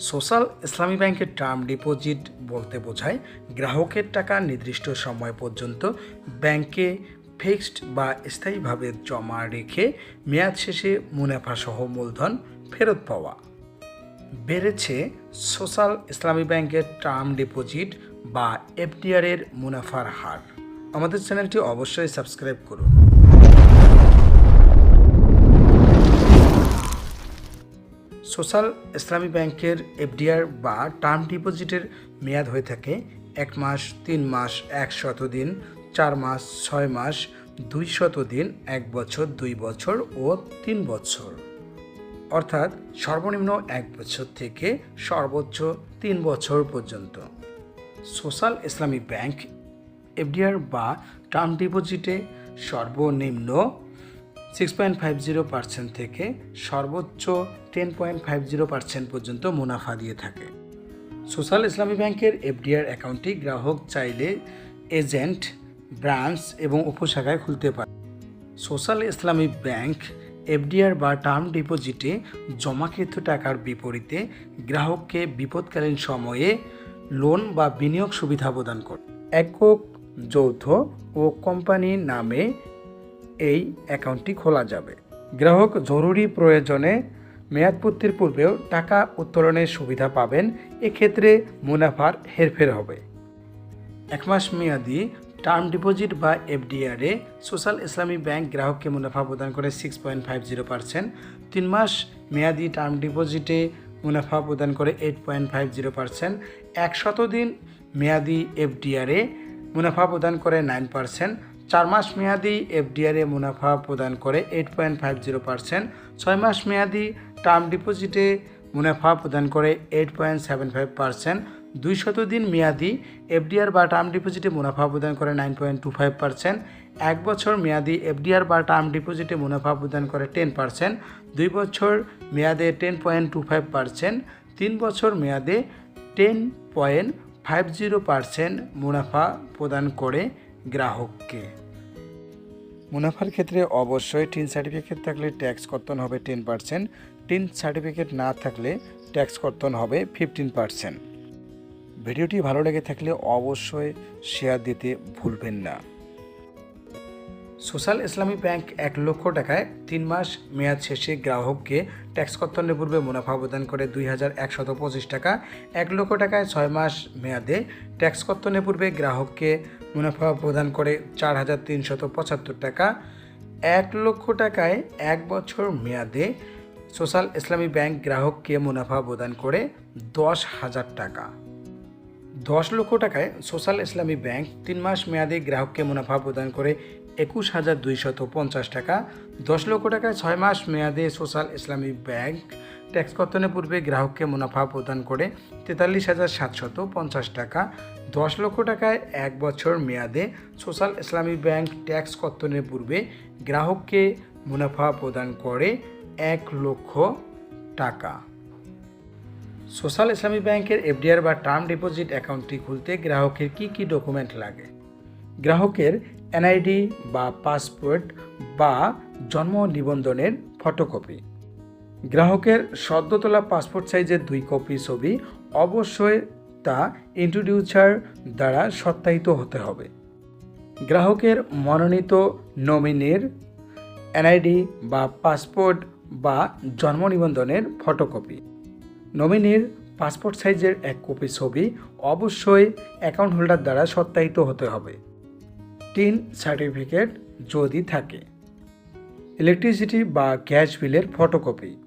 Social ইসলামী ব্যাংকের term deposit বলতে বোঝায় গ্রাহকের টাকা নির্দিষ্ট সময় পর্যন্ত ব্যাংকে ফিক্সড বা স্থায়ীভাবে জমা রেখে মেয়াদ শেষে মুনাফাসহ মূলধন ফেরত পাওয়া। বেড়েছে সোশ্যাল ইসলামী ব্যাংকের টার্ম ডিপোজিট বা এফডিআর এর মুনাফার হার। আমাদের চ্যানেলটি অবশ্যই সাবস্ক্রাইব করুন। সোশ্যাল ইসলামী ব্যাংকের এফডিআর বা টার্ম ডিপোজিটের মেয়াদ হয়ে থাকে এক মাস, তিন মাস, এক শত দিন, চার মাস, ছয় মাস, দুই শত দিন, এক বছর, দুই বছর ও তিন বছর। অর্থাৎ সর্বনিম্ন এক বছর থেকে সর্বোচ্চ তিন বছর পর্যন্ত। সোশ্যাল ইসলামী ব্যাংক, এফডিআর বা টার্ম ডিপোজিটে সর্বনিম্ন six point five zero percent থেকে সর্বোচ্চ ten point five zero percent পর্যন্ত মুনাফা দিয়ে থাকে। সোশ্যাল ইসলামী ব্যাংকের এফডিআর অ্যাকাউন্টটি গ্রাহক চাইলে এজেন্ট, ব্রাঞ্চ এবং উপশাখায় খুলতে পারে। সোশ্যাল ইসলামী ব্যাংক এফডিআর বা টার্ম ডিপোজিটে জমাকৃত টাকার বিপরীতে গ্রাহককে বিপদকালীন সময়ে লোন বা বিনিয়োগ সুবিধা প্রদান করে। একক যৌথ ও কোম্পানির নামে এই অ্যাকাউন্টটি খোলা যাবে। গ্রাহক জরুরি প্রয়োজনে মেয়াদপূর্তির পূর্বেও টাকা উত্তোলনের সুবিধা পাবেন, এক্ষেত্রে মুনাফার হেরফের হবে। এক মাস মেয়াদি টার্ম ডিপোজিট বা এফডিআরে সোশ্যাল ইসলামী ব্যাংক গ্রাহককে মুনাফা প্রদান করে six point five zero percent তিন মাস মেয়াদি টার্ম ডিপোজিটে মুনাফা প্রদান করে eight point five zero percent একশত দিন মেয়াদি এফডিআরে মুনাফা প্রদান করে নাইন পার্সেন্ট চার মাস মেয়াদি এফডিআরে মুনাফা প্রদান করে eight point five zero percent ছয় মাস মেয়াদি টার্ম ডিপোজিটে মুনাফা প্রদান করে eight point seven five percent দুই শত দিন মেয়াদি এফডিআর বা টার্ম ডিপোজিটে মুনাফা প্রদান করে nine point two five percent এক বছর মেয়াদি এফডিআর বা টার্ম ডিপোজিটে মুনাফা প্রদান করে টেন পার্সেন্ট দুই বছর মেয়াদে ten point two five percent তিন বছর মেয়াদে ten point five zero percent মুনাফা প্রদান করে গ্রাহককে। মুনাফার ক্ষেত্রে অবশ্যই টিন সার্টিফিকেট থাকলে ট্যাক্স কর্তন হবে টেন পার্সেন্ট। টিন সার্টিফিকেট না থাকলে ট্যাক্স কর্তন হবে ফিফটিন পার্সেন্ট। ভিডিওটি ভালো লেগে থাকলে অবশ্যই শেয়ার দিতে ভুলবেন না। সোশ্যাল ইসলামী ব্যাংক এক লক্ষ টাকায় তিন মাস মেয়াদ শেষে গ্রাহককে ট্যাক্স কর্তনের পূর্বে মুনাফা প্রদান করে দুই হাজার একশত পঁচিশ টাকা। এক লক্ষ টাকায় ছয় মাস মেয়াদে ট্যাক্স কর্তনের পূর্বে গ্রাহককে মুনাফা প্রদান করে চার হাজার তিনশত পঁচাত্তর টাকা। এক লক্ষ টাকায় এক বছর মেয়াদে সোশ্যাল ইসলামী ব্যাংক গ্রাহককে মুনাফা প্রদান করে দশ হাজার টাকা। দশ লক্ষ টাকায় সোশ্যাল ইসলামী ব্যাংক তিন মাস মেয়াদে গ্রাহককে মুনাফা প্রদান করে একুশ হাজার দুইশত পঞ্চাশ টাকা। দশ লক্ষ টাকায় ছয় মাস মেয়াদে সোশ্যাল ইসলামী ব্যাংক ট্যাক্স কর্তনের পূর্বে গ্রাহককে মুনাফা প্রদান করে তেতাল্লিশ হাজার সাতশত পঞ্চাশ টাকা, দশ লক্ষ টাকায় এক বছর মেয়াদে সোশ্যাল ইসলামী ব্যাংক ট্যাক্স কর্তনের পূর্বে গ্রাহককে মুনাফা প্রদান করে এক লক্ষ টাকা। সোশ্যাল ইসলামী ব্যাংকের এফডিআর বা টার্ম ডিপোজিট অ্যাকাউন্টটি খুলতে গ্রাহকের কি কি ডকুমেন্ট লাগে? গ্রাহকের এনআইডি বা পাসপোর্ট বা জন্ম নিবন্ধনের ফটোকপি। গ্রাহকের সদ্য তোলা পাসপোর্ট সাইজের দুই কপি ছবি অবশ্যই তা ইন্ট্রোডিউসার দ্বারা সত্যায়িত হতে হবে। গ্রাহকের মনোনীত নমিনির এনআইডি বা পাসপোর্ট বা জন্ম নিবন্ধনের ফটোকপি। নমিনির পাসপোর্ট সাইজের এক কপি ছবি অবশ্যই অ্যাকাউন্ট হোল্ডার দ্বারা সত্যায়িত হতে হবে। টিন সার্টিফিকেট যদি থাকে। ইলেকট্রিসিটি বা গ্যাস বিলের ফটোকপি।